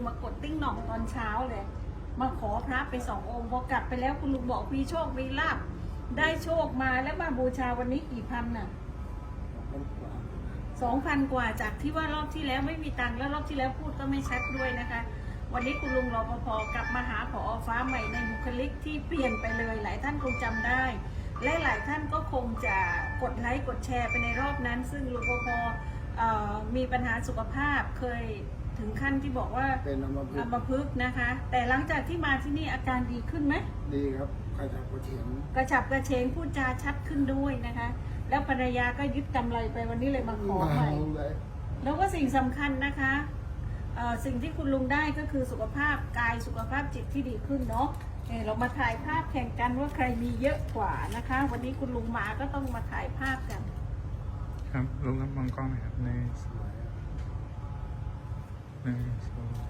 งมากดติ้งหน่องตอนเช้าเลย มาขอพระไปสององค์พอกลับไปแล้วคุณลุงบอกมีโชคมีลาบได้โชคมาแล้วมาบูชาวันนี้กี่พันน่ะสองพันกว่าจากที่ว่ารอบที่แล้วไม่มีตังค์แล้วรอบที่แล้วพูดก็ไม่ชัดด้วยนะคะ วันนี้คุณลุงรปภกลับมาหาผอฟ้าใหม่ในบุคลิกที่เปลี่ยนไปเลยหลายท่านคงจำได้ และหลายท่านก็คงจะกดไลค์กดแชร์ไปในรอบนั้น ซึ่งรปภมีปัญหาสุขภาพเคย ถึงขั้นที่บอกว่าเป็นอัมพฤอักษ์มพฤกษ์นะคะ แต่หลังจากที่มาที่นี่อาการดีขึ้นไหม ดีครับใครจับกระเทียมกระฉับกระเฉงพูดจาชัดขึ้นด้วยนะคะ แล้วภรรยาก็ยึดกำไรไปวันนี้เลยมาขอใหม่ เลย แล้วก็สิ่งสำคัญนะคะเอ่อสิ่งที่คุณลุงได้ก็คือสุขภาพกายสุขภาพจิตที่ดีขึ้นเนาะเอ่อเรามาถ่ายภาพแข่งกันว่าใครมีเยอะกว่านะคะ วันนี้คุณลุงมาก็ต้องมาถ่ายภาพกัน ครับลุงครับมองกล้องหน่อยครับหนึ่ง หนึ่งสอง